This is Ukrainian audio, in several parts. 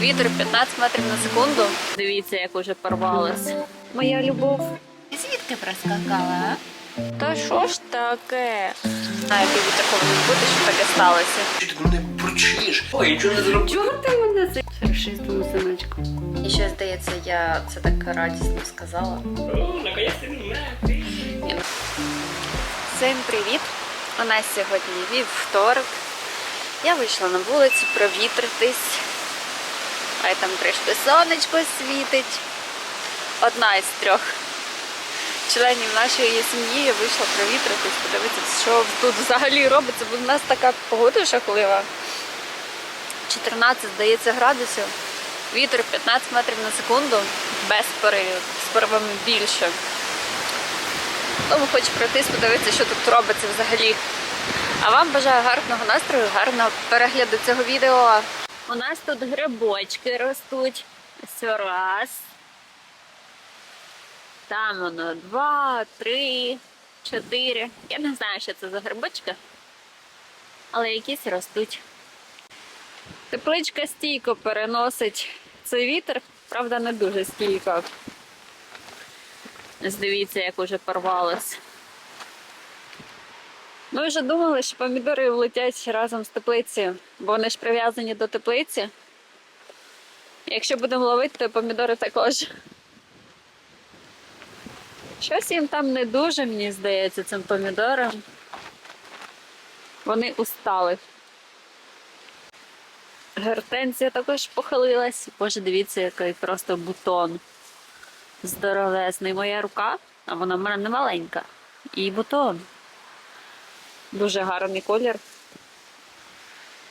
Вітер 15 метрів на секунду. Дивіться, як уже порвалось. Моя любов. Звідки проскакала? а? Та що ж таке? Знаю, який вітер повинен бути, що таке сталося. Чи ти мене прочиш? Ой, нічого не зробив. Чого ти мене за фершистому синочку? І ще здається, я це так радісно сказала. Всім привіт! У нас сьогодні вівторок. Я вийшла на вулицю провітритись. Хай там трішки сонечко світить. Одна із трьох членів нашої сім'ї вийшла провітритись, подивитися, що тут взагалі робиться, бо в нас така погода жахлива. 14, здається, градусів. Вітер 15 метрів на секунду, без поривів, з поривами більше. Тому хочу пройтись, подивитися, що тут робиться взагалі. А вам бажаю гарного настрою, гарного перегляду цього відео. У нас тут грибочки ростуть. Ось раз. Там воно два, три, чотири. Я не знаю, що це за грибочки, але якісь ростуть. Тепличка стійко переносить цей вітер, правда, не дуже стійко. Ось Дивіться, як уже порвалось. Ми вже думали, що помідори влетять разом з теплицею, бо вони ж прив'язані до теплиці. Якщо будемо ловити, то помідори також. Щось їм там не дуже, мені здається, цим помідорам. Вони устали. Гортензія також похилилась. Боже, дивіться, який просто бутон здоровезний. Моя рука, а вона в мене не маленька. І бутон. Дуже гарний колір.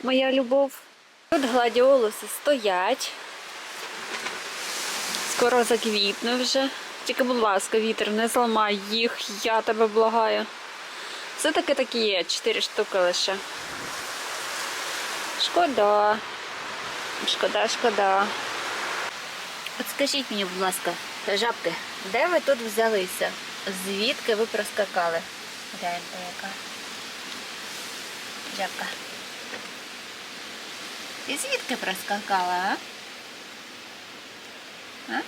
Моя любов. Тут гладіолуси стоять. Скоро заквітне вже. Тільки, будь ласка, вітер, не зламай їх, я тебе благаю. Все таки такі є, чотири штуки лише. Шкода. Шкода, шкода. От скажіть мені, будь ласка, жабки, де ви тут взялися? Звідки ви проскакали? Гляньте, яка. Жабка. Ти звідки проскакала, а? а?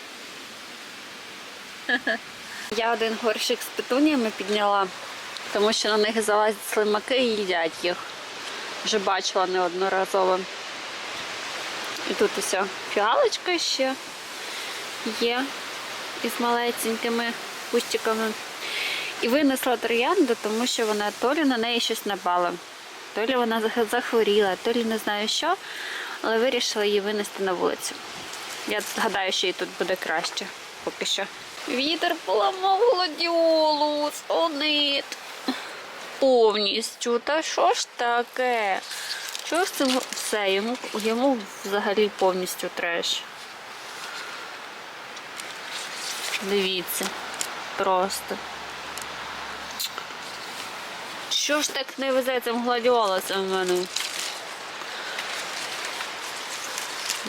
Я один горщик з петуніями підняла, тому що на них залазять слимаки і їдять їх. Вже бачила неодноразово. І тут уся фіалочка ще є із малесенькими кустиками. І винесла троянду, тому що вона то лі на неї щось напала, то лі вона захворіла, то лі не знаю що, але вирішила її винести на вулицю. Я гадаю, що їй тут буде краще поки що. Вітер поламав гладіолус, онит. Повністю. Та що ж таке? Що ж це все? Йому, йому взагалі повністю треш. Дивіться. Просто. Що ж так не везе цим гладіолусом в мене?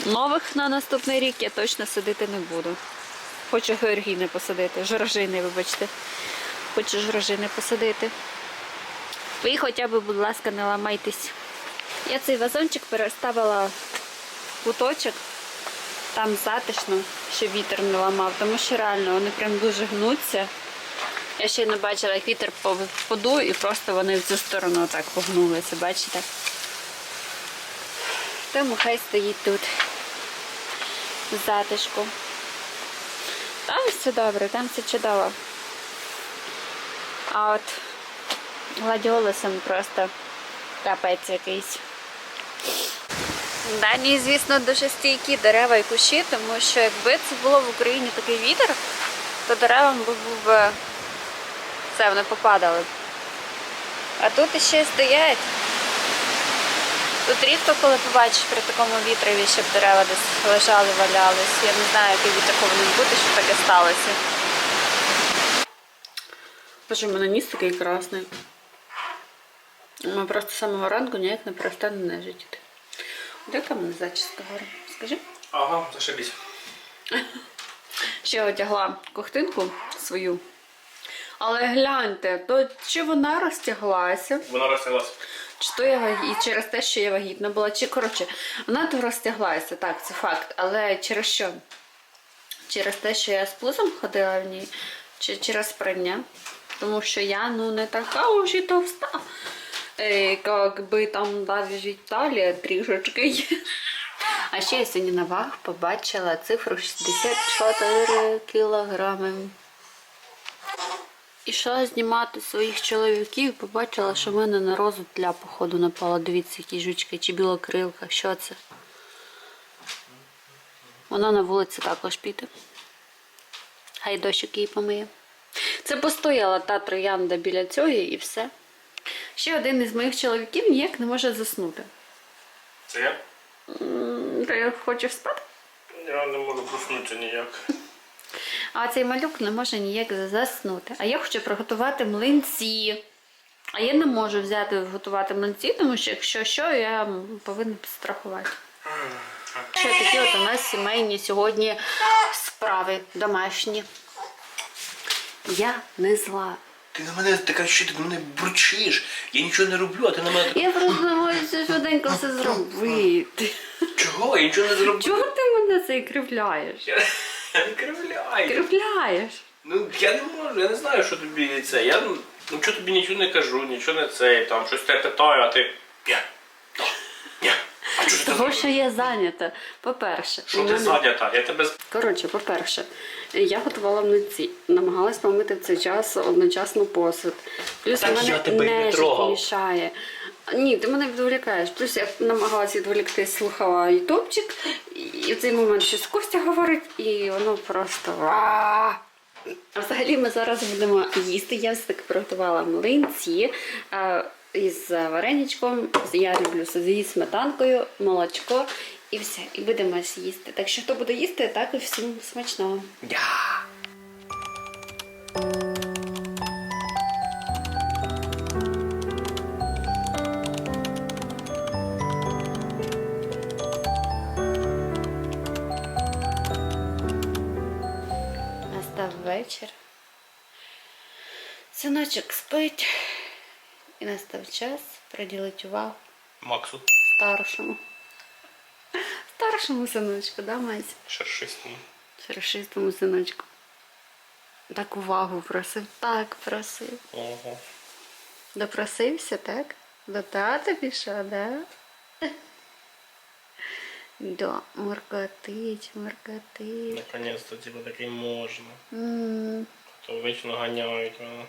Нових на наступний рік я точно садити не буду. Хочу георгіни посадити, жоржини, вибачте. Хочу жоржини посадити. Ви хоча б, будь ласка, не ламайтесь. Я цей вазончик переставила в куточок. Там затишно, щоб вітер не ламав, тому що реально вони прям дуже гнуться. Я ще не бачила, як вітер подув і просто вони в цю сторону так погнулися, бачите? Тому хай стоїть тут. В затишку. Там все добре, там все чудово. А от гладіолусом просто капець якийсь. Дані, звісно, дуже стійкі дерева і кущі, тому що якби це було в Україні такий вітер, то деревам був би все, вони попадали. А тут іще стоять. Тут рідко коли побачиш при такому вітрові, щоб дерева десь лежали, валялись. Я не знаю, який вітер повинен бути, щоб таке сталося. Боже, у мене ніс такий красний. Ми просто з самого ранку ніяк не перестане нежити. Де яка в мене зачіска гора? Скажи. Ага, зашибись. Ще одягла ковтинку свою. Але гляньте, то чи вона розтяглася, Вона розтяглася. Чи то я і через те, що я вагітна була, чи коротше, вона то розтяглася, так, це факт. Але через що? Через те, що я з пузом ходила в ній, чи через прання. Тому що я ну не така уж і товста. Е, Как би там навіть талія трішечки є. А ще я сьогодні на ваг побачила цифру 64 кілограми. Ішла знімати своїх чоловіків, побачила, що в мене на розу тля, походу, напала. Дивіться, які жучки чи білокрилка. Що це? Вона на вулиці також піде. Хай дощик її помиє. Це постояла та троянда біля цього і все. Ще один із моїх чоловіків ніяк не може заснути. Це я? Ти хочеш спати? Я не можу проснутися ніяк. А цей малюк не може ніяк заснути. А я хочу приготувати млинці. А я не можу взяти готувати млинці, тому що якщо що, я повинна підстрахувати. Що такі от у нас сімейні сьогодні справи домашні. Я не зла. Ти на мене така, що ти на мене бурчиш. Я нічого не роблю, а ти на мене так. Я просто намагаюся швиденько все зробити. Чого? Я нічого не зроблю. Чого ти мене цей кривляєш? Я я не кривляю. Кривляєш. Ну я не можу, я не знаю, що тобі це. Я ну чого тобі нічого не кажу, нічого не це, там щось тебе питаю, а ти. Ні. А чого ти Того, що я зайнята. По-перше, Що у ти мене- зайнята? Я тебе з- Коротше, по-перше, я готувала млинці, намагалась помити в цей час одночасно посуд. Плюс Так у мене я тебе й не нежить трогав. мішає. Ні, ти мене відволікаєш. Плюс я намагалася відволікти, слухала ютубчик, і в цей момент щось Костя говорить, і воно просто. А взагалі ми зараз будемо їсти. Я все таки приготувала млинці із вареничком. Я люблю зі сметанкою, молочко і все. І будемо їсти. Так що хто буде їсти, так і всім смачного. Я. вечір. Синочок спить. І настав час приділити увагу Максу. старшому. Старшому синочку, да, Мась? Шершистому. Шершистому синочку. Так увагу просив, так просив. Ого. Допросився, так? До тата пішов, да? Да, моркотить, моркотить. Наконец-то типа таки можна. М, То вічно ганяють. а.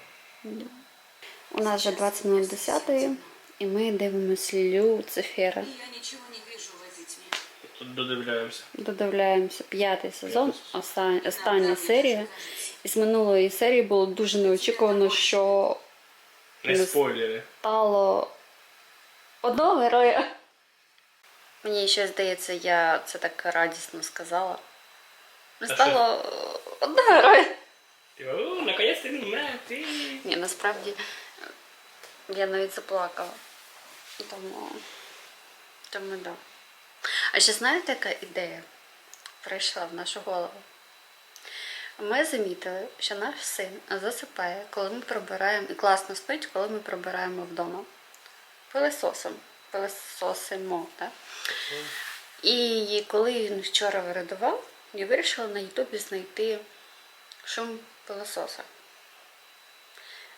У нас вже 20 минут 10 і ми дивимося Люцифера. Я ничего не вижу, водить. Тут додивляємося. Додивляємося п'ятий сезон, остання, остання серія. І з минулої серії було дуже неочікувано, що Не Не спойлери. стало одного героя. Мені ще здається, я це так радісно сказала. Не Та стало одного героя. О, наконец-то він мертвий. Ні, насправді я навіть заплакала. Тому, тому да. А ще знаєте, яка ідея прийшла в нашу голову? Ми замітили, що наш син засипає, коли ми прибираємо, і класно спить, коли ми прибираємо вдома. Пилесосом. Пилесосимо, так? І коли він вчора вирадував, я вирішила на Ютубі знайти шум пилососа.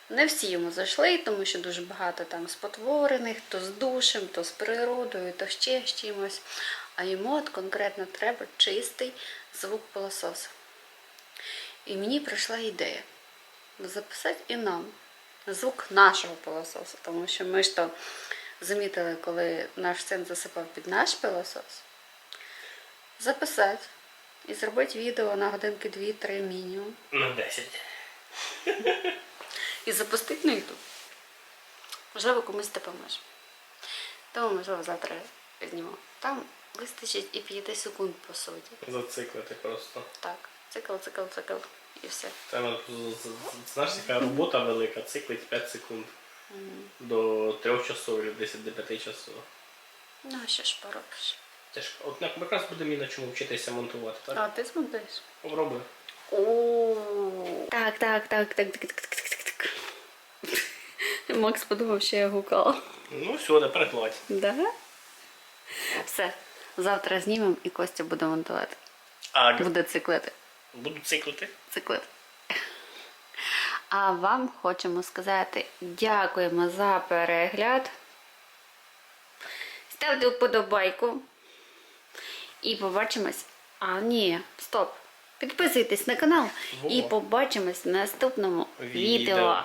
Не всі йому зайшли, тому що дуже багато там спотворених, то з душем, то з природою, то ще з чимось. А йому от конкретно треба чистий звук пилососа. І мені прийшла ідея записати і нам звук нашого пилососу, тому що ми ж то замітили, коли наш син засипав під наш пилосос, записати і зробити відео на годинки 2-3 мінімум. На 10. і запустити на YouTube. Можливо, комусь допоможе. Тому, можливо, завтра зніму. Там вистачить і 5 секунд по суті. Зациклити просто. Так, цикл, цикл, цикл і все. Там знаєш, яка робота велика, циклить 5 секунд. До 3 часов, або 10 до 5 часов. Ну, а що ж поробиш? Це ж от на- якраз буде і на чому вчитися монтувати, так? А ти змонтуєш? Попробуй. О, так, так, так, так, так, так, так, так, так. Макс подумав, що я гукала. Ну все, тепер гладь. Да? Все. Завтра знімемо і Костя буде монтувати. А Буде циклити. буду циклити. Циклити. А вам хочемо сказати дякуємо за перегляд. Ставте вподобайку. І побачимось. А, ні, стоп. Підписуйтесь на канал і побачимось в наступному Відео. відео.